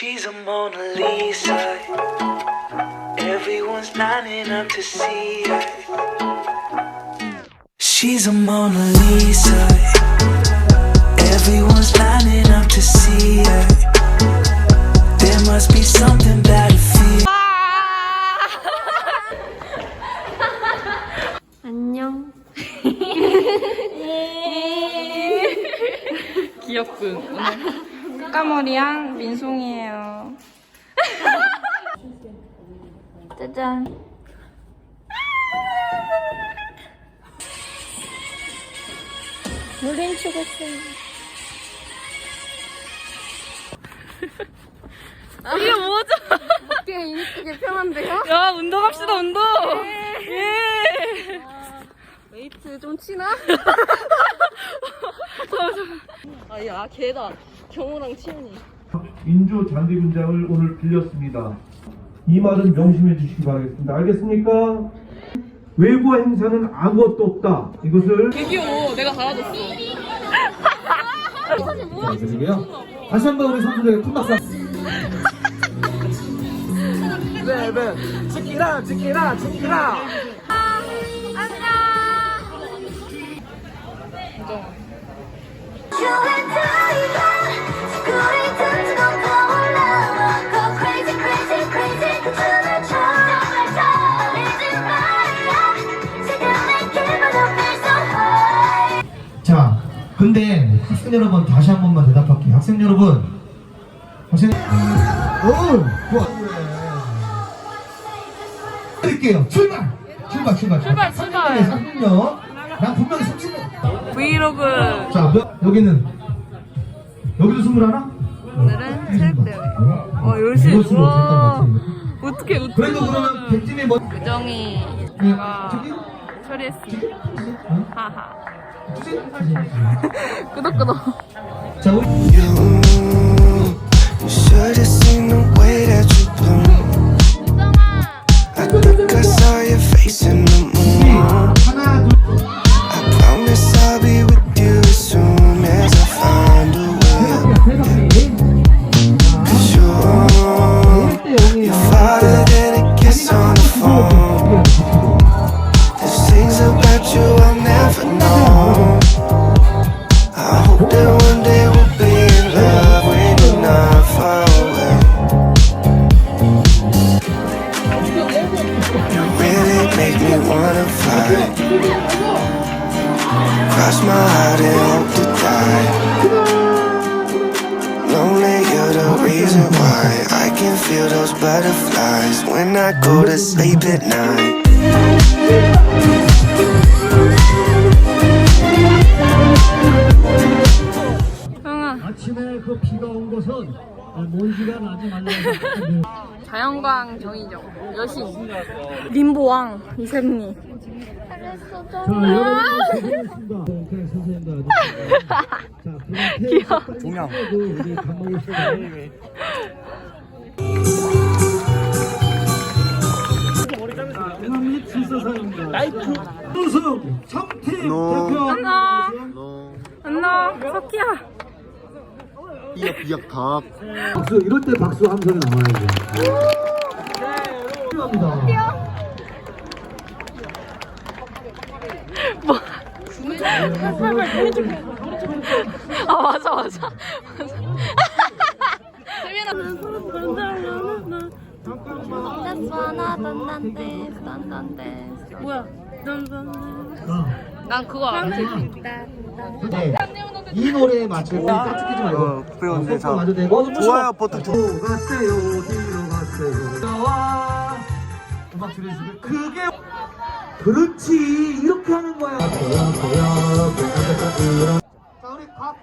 She's a Mona Lisa. Everyone's lining up to see her. She's a Mona Lisa. Everyone's lining up to see her. There must be something about a feel. 안녕. 귀엽군. 꽃가머리한 민송이에요. 짜잔. 노린 추겠어요. 이게 뭐죠? 어깨 이쁘게 편한데요? 야, 운동합시다, 운동! 예! 웨이트 좀 치나? 아, 야, 걔다. 경호랑 치훈이. 인조 잔디군장을 오늘 빌렸습니다. 이 말은 명심해 주시기 바라겠습니다. 알겠습니까? 외부 행사는 아무것도 없다. 이것을 개 귀여워. 내가 갈아줬어. 드리고요. 다시 한 번 우리 선수들에게 큰 박수. 네, 네. 치키라, 치키라. You and 자, 근데 학생 여러분 다시 한 번만 대답할게요. 학생 여러분, 학생, 오, 좋아. 드릴게요. 출발, 출발, 출발. 출발, 출발. 30년. 난 분명히 30년. 브이로그. 자, 몇, 여기는 여기도 스물 하나? 오늘은 체육대회. 어, 열심히. 우와. 어떻게? 어떻게. 그래도 그러면 백팀이 뭐? 규정이 네, 제가? 처리했습니다. 응? 하하. 주지? 끄덕끄덕. 자, 우리 You should have seen the way that you bloom. I think I saw You really make me wanna fly. Cross my heart and hope to die. Lonely, you're the reason why I can feel those butterflies when I go to sleep at night. 먼지가 나지 말라고 자연광 정의정. 여신. 림보왕. 이샘니. 조명. 및 질서상입니다. 라이프 우승 청팀 대표 안녕. 안녕. 석희야. 비약 비약 닭 박수 이럴 때 박수 함성이 나와야죠. 감사합니다. 아, 맞아, 맞아. That's dun dance. 뭐야? 난 그거 알지. 네. 이 노래에 맞춰서 깍지끼지 말고. 어, 배웠네, 자. 맞춰도 되고 좋아요 버튼 두. 뒤로 갔어요 뒤로 갔어요. 와. 음악 줄여주고 그게 그렇지. 이렇게 하는 거야. 자 우리 각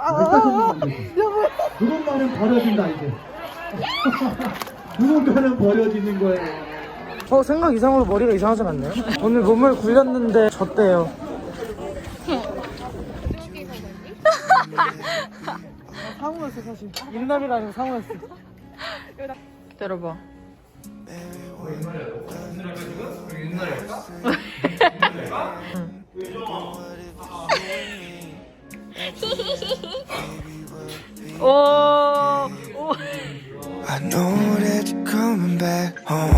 어, 그래. 누군가는 버려진다 이제. 누군가는 버려지는 거예요 어 생각 이상으로 머리가 이상하지 않나요? 오늘 몸을 굴렸는데 졌대요. 상우였어 사실. 일남이라 아니고 상우였어. 기다려봐. 오, 오. I know that you're coming back home.